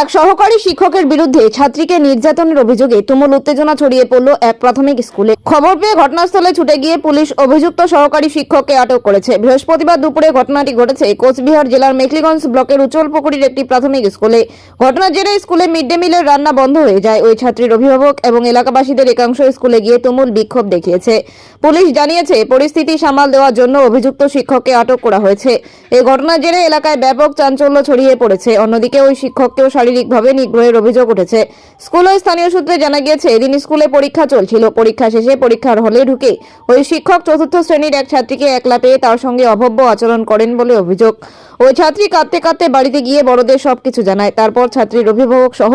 এক সহকারী শিক্ষকের বিরুদ্ধে ছাত্রীকে নির্যাতনের অভিযোগে তুমুল উত্তেজনা ছড়িয়ে পড়ল এক প্রাথমিক স্কুলে। খবর পেয়ে ঘটনাস্থলে ছুটে গিয়ে পুলিশ অভিযুক্ত সহকারী শিক্ষককে আটক করেছে। বৃহস্পতিবার দুপুরে ঘটনাটি ঘটেছে কোচবিহার জেলার মেখলিগঞ্জ ব্লকের উচ্চলপুকুরির একটি প্রাথমিক স্কুলে। ঘটনার জেরে স্কুলে মিড ডে মিলের রান্না বন্ধ হয়ে যায়। ওই ছাত্রীর অভিভাবক এবং এলাকাবাসীদের একাংশ স্কুলে গিয়ে তুমুল বিক্ষোভ দেখিয়েছে। পুলিশ জানিয়েছে, পরিস্থিতি সামাল দেওয়ার জন্য অভিযুক্ত শিক্ষককে আটক করা হয়েছে। এই ঘটনার জেরে এলাকায় ব্যাপক চাঞ্চল্য ছড়িয়ে পড়েছে। অন্যদিকে ওই শিক্ষককেও শারীরিকভাবে নিগ্রহের অভিযোগ উঠেছে। স্কুল ও স্থানীয় সূত্রে জানা গিয়েছে, এদিন স্কুলে পরীক্ষা চলছিল। পরীক্ষা শেষে পরীক্ষার হলে ঢুকে ওই শিক্ষক চতুর্থ শ্রেণির এক ছাত্রীকে একলা পেয়ে তার সঙ্গে অভব্য আচরণ করেন বলে অভিযোগ। ওই ছাত্রী কাঁদতে কাঁদতে বাড়িতে গিয়ে বড়দের সবকিছু জানায়। তারপর ছাত্রীর অভিভাবক সহ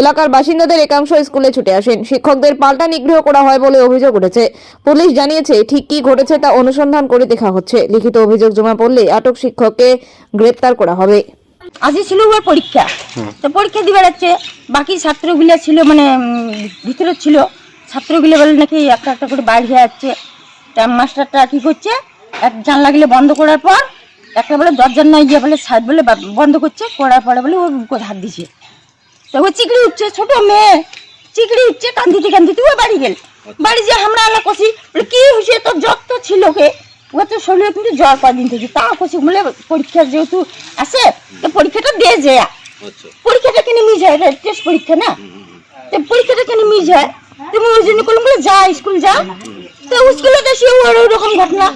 এলাকার বাসিন্দাদের একাংশ স্কুলে ছুটে আসেন। শিক্ষকদের পাল্টা নিগ্রহ করা হয় বলে অভিযোগ উঠেছে। পুলিশ জানিয়েছে, ঠিক কি ঘটেছে তা অনুসন্ধান করে দেখা হচ্ছে। লিখিত অভিযোগ জমা পড়লে আটক শিক্ষককে গ্রেপ্তার করা হবে। আজকে ছিল ওর পরীক্ষা তো পরীক্ষা দিবে যাচ্ছে বাকি ছাত্রগুলো ছিল মানে ভিতরে ছিল। ছাত্রগুলো বলে নাকি একটা একটা করে বাইরে হয়ে যাচ্ছে। তা মাস্টারটা কি করছে? এক জানলাগুলো বন্ধ করার পর একটা বলে দরজার না গিয়ে বলে সাইড বলে বন্ধ করছে। করার পরে বলে ও বুকে হাত দিছে। তো ও চিকড়ি উঠছে ছোট মেয়ে। চিকড়ি উঠছে কান্দিতে কান্দিতে ও বাড়ি গেল। বাড়ি যে আমরা আলা কষি বলে কি হয়েছে তোর জ্বর তো ছিল কে? ও তো শরীরে কিন্তু জ্বর কদিন থেকে। তা কষি বলে পরীক্ষা যেহেতু তো পরীক্ষাটা দিয়ে যায়। পরীক্ষাটা কেন মিস হয়? টেস্ট পরীক্ষা না? তো পরীক্ষাটা কেন মিস হয়? তুমি ওই জন্য করলাম বলে যা স্কুল যা। তো স্কুলে দেশে ওর ওরকম ঘটনা।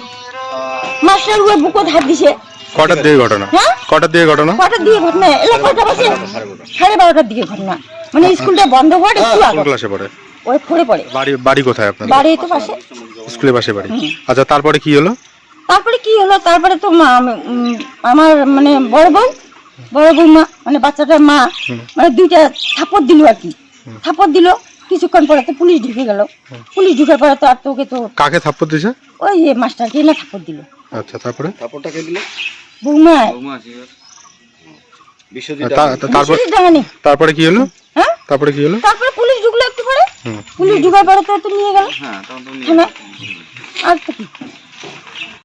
মাস্টার ওর বুকত হাত দিছে। কটার দিকে ঘটনা? হ্যাঁ? কটার দিকে ঘটনা? কটার দিকে ঘটনা? এলা কটা বাজে? সাড়ে বারোটার দিকে ঘটনা। মানে স্কুলটা বন্ধ হওয়ার একটু আগে। ক্লাসে পড়ে? ওই পড়ে পড়ে। বাড়ি বাড়ি কোথায় আপনার বাড়ি তো পাশে। স্কুলের পাশে বাড়ি। আচ্ছা তারপরে কি হলো? তারপরে কি হলো? তারপরে তো মা আমার মানে বড় বউ বড় বৌমা মানে বাচ্চাটার মা মানে দুইটা থাপড় দিল আর কি। থাপড় দিল কিছুক্ষণ পরে তো পুলিশ ঢুকে গেল। পুলিশ ঢুকে পরে তো আর তোকে তো কাকে থাপ্পড় দিছে ওই মাস্টারকে না থাপড় দিল। আচ্ছা তারপরে? বৌমা। তা- তা- তারপর বিশ্বজিৎ ডাঙানি তারপরে কি হলো? হ্যাঁ? তারপরে কি হলো? তারপরে পুলিশ ঢুকার পরে তো নিয়ে গেল। হ্যাঁ আর তো কি